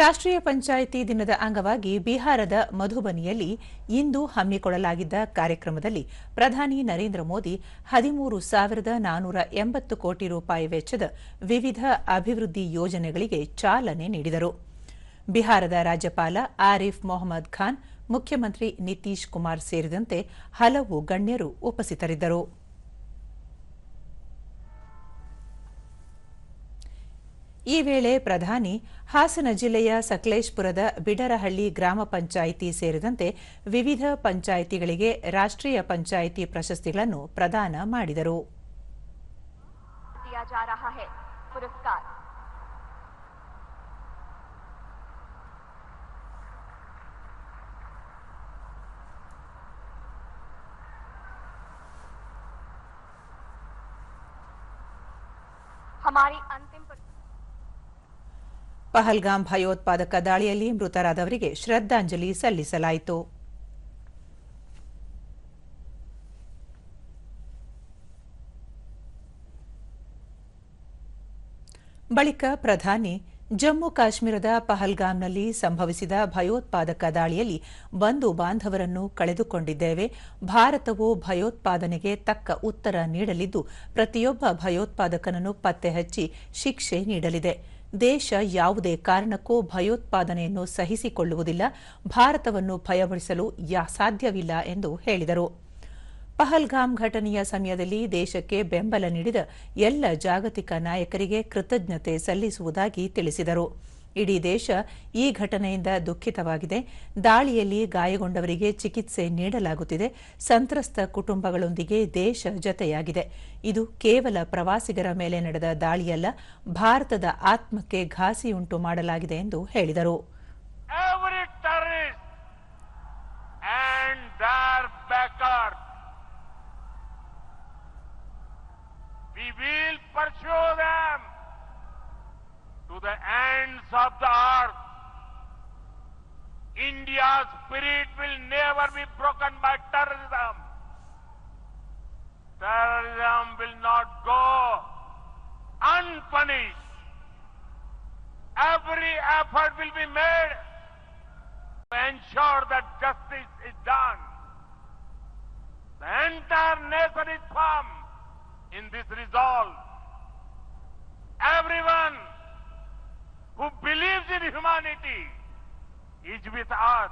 ರಾಷ್ಟ್ರೀಯ ಪಂಚಾಯಿತಿ ದಿನದ ಅಂಗವಾಗಿ ಬಿಹಾರದ ಮಧುಬನಿಯಲ್ಲಿ ಇಂದು ಹಮ್ಮಿಕೊಳ್ಳಲಾಗಿದ್ದ ಕಾರ್ಯಕ್ರಮದಲ್ಲಿ ಪ್ರಧಾನಿ ನರೇಂದ್ರ ಮೋದಿ ಹದಿಮೂರು ಸಾವಿರದ ನಾನೂರ ಎಂಬತ್ತು ಕೋಟಿ ರೂಪಾಯಿ ವೆಚ್ಚದ ವಿವಿಧ ಅಭಿವೃದ್ಧಿ ಯೋಜನೆಗಳಿಗೆ ಚಾಲನೆ ನೀಡಿದರು. ಬಿಹಾರದ ರಾಜ್ಯಪಾಲ ಆರಿಫ್ ಮೊಹಮ್ಮದ್ ಖಾನ್, ಮುಖ್ಯಮಂತ್ರಿ ನಿತೀಶ್ ಕುಮಾರ್ ಸೇರಿದಂತೆ ಹಲವು ಗಣ್ಯರು ಉಪಸ್ಥಿತರಿದ್ದರು. ಈ ವೇಳೆ ಪ್ರಧಾನಿ ಹಾಸನ ಜಿಲ್ಲೆಯ ಸಕಲೇಶ್ಪುರದ ಬಿಡರಹಳ್ಳಿ ಗ್ರಾಮ ಪಂಚಾಯಿತಿ ಸೇರಿದಂತೆ ವಿವಿಧ ಪಂಚಾಯಿತಿಗಳಿಗೆ ರಾಷ್ಟ್ರೀಯ ಪಂಚಾಯಿತಿ ಪ್ರಶಸ್ತಿಗಳನ್ನು ಪ್ರದಾನ ಮಾಡಿದರು दिया जा रहा है पुरस्कार हमारी अंतिम पुरस्कार ಪಹಲ್ಗಾಮ್ ಭಯೋತ್ಪಾದಕ ದಾಳಿಯಲ್ಲಿ ಮೃತರಾದವರಿಗೆ ಶ್ರದ್ಧಾಂಜಲಿ ಸಲ್ಲಿಸಲಾಯಿತು. ಬಳಿಕ ಪ್ರಧಾನಿ ಜಮ್ಮು ಕಾಶ್ಮೀರದ ಪಹಲ್ಗಾಮ್ನಲ್ಲಿ ಸಂಭವಿಸಿದ ಭಯೋತ್ಪಾದಕ ದಾಳಿಯಲ್ಲಿ ಬಂಧು ಬಾಂಧವರನ್ನು ಕಳೆದುಕೊಂಡಿದ್ದೇವೆ. ಭಾರತವು ಭಯೋತ್ಪಾದನೆಗೆ ತಕ್ಕ ಉತ್ತರ ನೀಡಲಿದ್ದು, ಪ್ರತಿಯೊಬ್ಬ ಭಯೋತ್ಪಾದಕನನ್ನು ಪತ್ತೆಹಚ್ಚಿ ಶಿಕ್ಷೆ ನೀಡಲಿದೆ. ದೇಶ ಯಾವುದೇ ಕಾರಣಕ್ಕೂ ಭಯೋತ್ಪಾದನೆಯನ್ನು ಸಹಿಸಿಕೊಳ್ಳುವುದಿಲ್ಲ, ಭಾರತವನ್ನು ಭಯಪಡಿಸಲು ಸಾಧ್ಯವಿಲ್ಲ ಎಂದು ಹೇಳಿದರು. ಪಹಲ್ಗಾಮ್ ಘಟನೆಯ ಸಮಯದಲ್ಲಿ ದೇಶಕ್ಕೆ ಬೆಂಬಲ ನೀಡಿದ ಎಲ್ಲ ಜಾಗತಿಕ ನಾಯಕರಿಗೆ ಕೃತಜ್ಞತೆ ಸಲ್ಲಿಸುವುದಾಗಿ ತಿಳಿಸಿದರು. ಇಡೀ ದೇಶ ಈ ಘಟನೆಯಿಂದ ದುಃಖಿತವಾಗಿದೆ. ದಾಳಿಯಲ್ಲಿ ಗಾಯಗೊಂಡವರಿಗೆ ಚಿಕಿತ್ಸೆ ನೀಡಲಾಗುತ್ತಿದೆ. ಸಂತ್ರಸ್ತ ಕುಟುಂಬಗಳೊಂದಿಗೆ ದೇಶ ಜತೆಯಾಗಿದೆ. ಇದು ಕೇವಲ ಪ್ರವಾಸಿಗರ ಮೇಲೆ ನಡೆದ ದಾಳಿಯಲ್ಲ, ಭಾರತದ ಆತ್ಮಕ್ಕೆ ಘಾಸಿಯುಂಟು ಮಾಡಲಾಗಿದೆ ಎಂದು ಹೇಳಿದರು. We will pursue them to the of the earth. India's spirit will never be broken by terrorism. Terrorism will not go unpunished. Every effort will be made to ensure that justice is done. کی آس